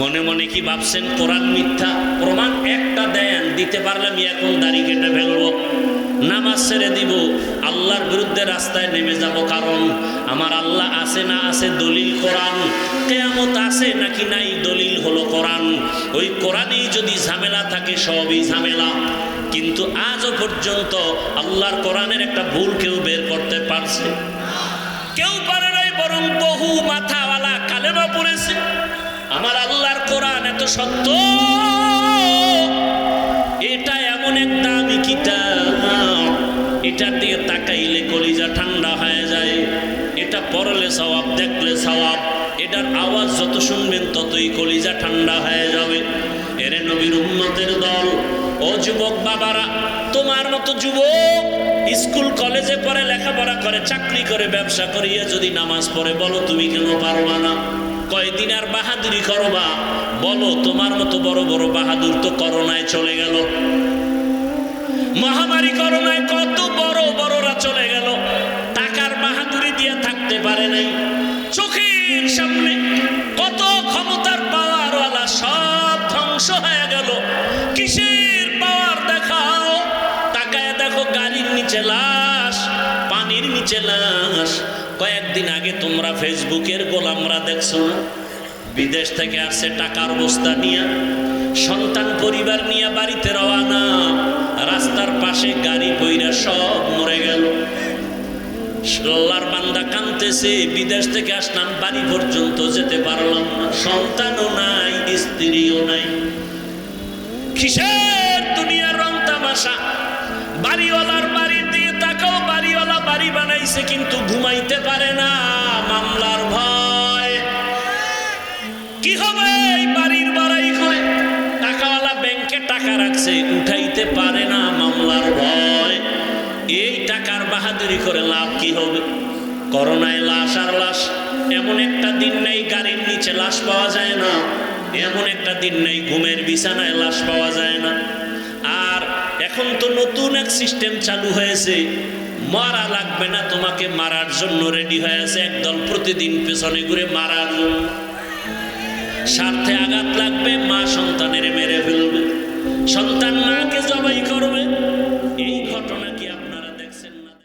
মনে মনে কি ভাবছেন? কোরআন মিথ্যা প্রমাণ একটা দেন, দিতে পারলে আমি এখন দাড়ি কেটে ফেলব। নামাজ ছেড়ে দিব, আল্লাহর বিরুদ্ধে রাস্তায় নেমে যাব কারণ আমার আল্লাহ আছে না আছে দলিল কোরআন। কেয়ামত আছে নাকি নাই দলিল হলো কোরআন। ওই কোরআনেই যদি ঝামেলা থাকে, সবই ঝামেলা। কিন্তু আজও পর্যন্ত আল্লাহর কোরআনের একটা ভুল কেউ বের করতে পারছে। কেউ পারে নাই, বরং বহু মাথাওয়ালা কালেমা পড়েছে। এত সত্য? এটা এমন এক দামি কিতাব। এটার দিকে তাকাইলে কলিজা ঠান্ডা হয়ে যায়। এটা পড়লে সওয়াব দেখলে সওয়াব এটার আওয়াজ যত শুনবেন ততই কলিজা ঠান্ডা হয়ে যাবে। এরে নবীর উন্নতের দল। ও যুবক বাবারা, তোমার মতো যুবক স্কুল, কলেজে পড়ে লেখাপড়া করে, চাকরি করে, ব্যবসা করিয়ে যদি নামাজ পড়ে, বলো তুমি কেন পারবা না? কয়দিন আর বাহাদুরি করবা বলো, তোমার মতো বড় বড় বাহাদুর তো করোনায় চলে গেল। মহামারী করোনায় কত বড় বড়রা চলে গেল। টাকার বাহাদুরি দিয়ে থাকতে পারে নাই। চোখের সামনে কত ক্ষমতার পাওয়ারওয়ালা সব ধ্বংস হয়ে গেল। কিসের পাওয়ার দেখাও? তাকায় দেখো গাড়ির নিচে লাশ, পানির নিচে লাশ। কয়েকদিন আগে তোমরা ফেসবুকের গোলামরা দেখছ না? বিদেশ থেকে আসছে টাকার বস্তা নিয়ে, সন্তান পরিবার নিয়ে বাড়িতে রওয়ানা রাস্তার পাশে গাড়ি বইরা সব মরে গেল। বান্দা বিদেশ থেকে আসলাম, বাড়ি পর্যন্ত যেতে পারলাম না। সন্তানও নাই, স্ত্রীও নাই। কিসের দুনিয়ার রং তামাশা? বাড়িওয়ালার বাড়িওয়ালা বাড়ি বানাইছে কিন্তু ঘুমাইতে পারে না, মামলার ভয়। কি হবে? এই বাড়ির বাড়াই করে টাকাওয়ালা ব্যাংকে টাকা রাখছে, উঠাইতে পারে না, মামলার ভয়। এই টাকার বাহাদুরি করে লাভ কি হবে? করোনায় লাশ আর লাশ, এমন একটা দিন নেই গাড়ির নিচে লাশ পাওয়া যায় না। এমন একটা দিন নেই ঘুমের বিছানায় লাশ পাওয়া যায় না। তো নতুন এক সিস্টেম চালু হয়েছে। মারা লাগবে না, তোমাকে মারার জন্য রেডি হয়ে আছে একদল প্রতিদিন পেছনে ঘুরে মারার স্বার্থে আঘাত লাগবে, মা সন্তানের মেরে ফেলবে। সন্তান মাকে জবাই করবে